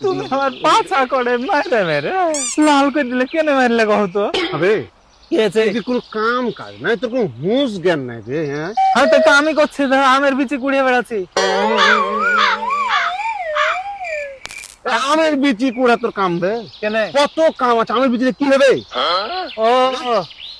তুমি আমার পাছা করে মারে মেরে। লাল করে দিলে কেন মারলে কহ তো? আবে কি আছে এটি কোনো কাম কাজ নাই তোর কোনো হুঁশ জ্ঞান নাই রে হ্যাঁ? তো আমি করছি ধর আমের বিচি কুড়িয়ে বেড়াচ্ছি। আমের বিচি কুড়া তোর কাম বে? কেন? কত কাম আছে আমের বিচিতে কি হবে? ও।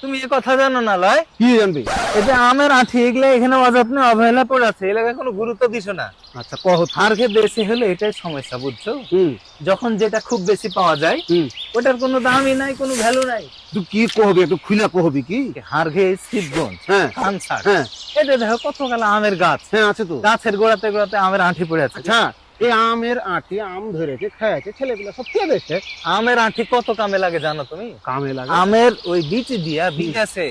তুমি এ কথা জানো না লয়? কি জানবি? যে আমের আঠি এগুলো এখানে অযত্নে অবহেলা পড়ে আছে এলাকায় কোনো গুরুত্ব দিছো না? আচ্ছা কহ। খে বেশি হলে এটাই সমস্যা বুঝছ? হুম। যখন যেটা খুব বেশি পাওয়া যায় হুম। ওটার কোনো দামই নাই কোনো ভ্যালু নাই। তুই কি কহবি একটু খুলে কহবি কি? হার ঘে শিবগঞ্জ হ্যাঁ। কানসার। হ্যাঁ। এটা দেখো কত গেল আমের গাছ। হ্যাঁ আছে তো। গাছের গোড়াতে গোড়াতে আমের আঠি পড়ে আছে। আচ্ছা। এই আমের আটি আম ধরেছে খাইছে ছেলেগুলো সব খেয়ে দিচ্ছে আমের আঠি কত কামে লাগে জানো তুমি? কামে লাগে? আমের ওই বীজ দিয়া বীজ। আছে।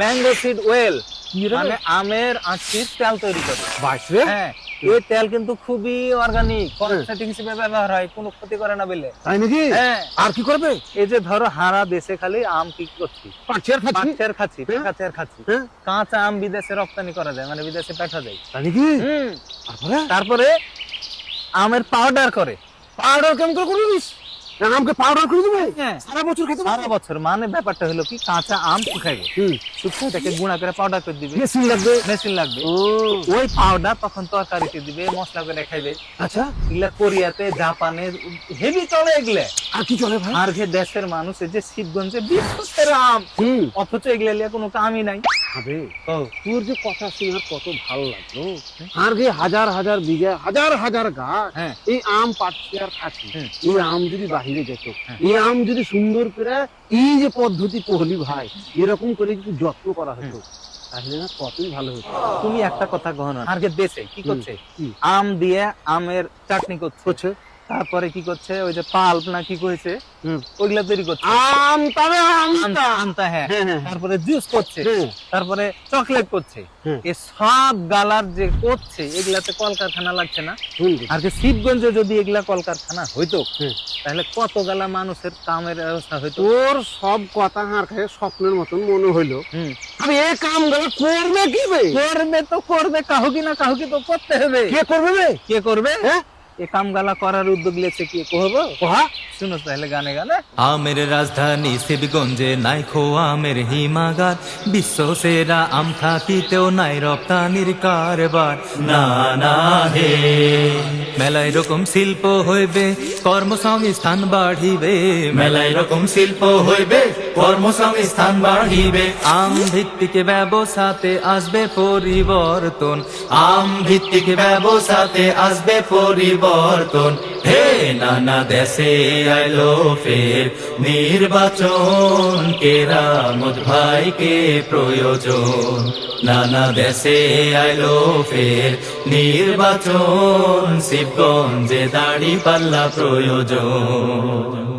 ম্যাঙ্গো সিড ওয়েল মানে আমের আঠির তেল তৈরি করে। বাসরে হ্যাঁ। এই তেল কিন্তু খুবই অর্গানিক কনসেটিং হিসেবে ব্যবহার হয় কোনো ক্ষতি করে না বলে। তাই নাকি? হ্যাঁ। আর কি করবে? এই যে ধরো হারা দেশে খালি আম কি করছি? পাঁচি আর খাচ্ছি। পাঁচের খাচ্ছি হ্যাঁ। পাঁচের খাচ্ছি। হ্যাঁ। কাঁচা আম বিদেশে রপ্তানি করা যায় মানে বিদেশে পাঠা যায়। তাই নাকি? তারপরে আমের পাউডার করে। পাউডার কেমন করে করবিস আমকে পাউডার করে দিবে? হ্যাঁ। সারা বছর খেতে সারা বছর মানে ব্যাপারটা হলো কি কাঁচা আম শুকাইবে শুকিয়ে তাকে গুঁড়া করে পাউডার করে দিবে। মেশিন লাগবে? মেশিন লাগবে। ওই পাউডার তখন তরকারিতে দিবে মশলা করে খাইবে। আচ্ছা। এগুলা কোরিয়াতে জাপানে হেভি চলে এগুলা। আর কি চলে ভাই? আর যে দেশের মানুষ যে শিবগঞ্জে বিশ্বের আম। অথচ এগুলা লিয়ে কোনো কামই নাই। ও। তোর যে কথা শুনে কত ভালো লাগল। আর যে হাজার হাজার বিঘা হাজার হাজার গাছ হ্যাঁ। এই আম পাচ্ছি আর খাচ্ছি। এই আম যদি বাহিরে যেত। হ্যাঁ। এই আম যদি সুন্দর করে এই যে পদ্ধতি কোহলি ভাই এরকম করে যদি যত্ন করা হতো তাহলে না কতই ভালো হতো। তুমি একটা কথা গহনা আর যে দেশে কি করছে? আম দিয়ে আমের চাটনি করছে। তারপরে কি করছে? ওই যে পাল্প না কি কইছে? ওইগুলা তৈরি করছে। আম তবে আমটা আমটা হ্যাঁ। তারপরে জুস করছে। হ্যাঁ। তারপরে চকলেট করছে। হ্যাঁ। এই সব গালার যে করছে এগুলাতে কলকারখানা লাগছে না? আর যে শিবগঞ্জে যদি এগুলা কলকারখানা হইতো হ্যাঁ। তাহলে কত গালা মানুষের কামের ব্যবস্থা হইতো? তোর সব কথা হার খায় স্বপ্নের মতন মনে হইল। আমি এই কামগুলো করবে কি করবে তো করবে কাহুকি না কাহুকি তো করতে হবে। কে করবে কে করবে? হ্যাঁ? এ কামগালা করার উদ্যোগ লেছে কি? কহবো কহা? শুনো তাহলে গানে গানে। আমের রাজধানী শিবগঞ্জে নাই খো আমের হিমাগার। বিশ্ব সেরা আম থাকিতেও নাই রপ্তানির কারবার। না না হে। মেলায় রকম শিল্প হইবে কর্মসংস্থান বাড়িবে। মেলায় রকম শিল্প হইবে কর্মসংস্থান বাড়িবে। আম ভিত্তিক ব্যবসাতে আসবে পরিবর্তন। আম ভিত্তিক ব্যবসাতে আসবে পরিবর্তন। হে নানা দেশে আইলো ফের। নির্বাচন কেরামত ভাইকে প্রয়োজন। নানা দেশে আইলো ফের। নির্বাচন শিবগঞ্জে দাড়ি পাল্লা প্রয়োজন।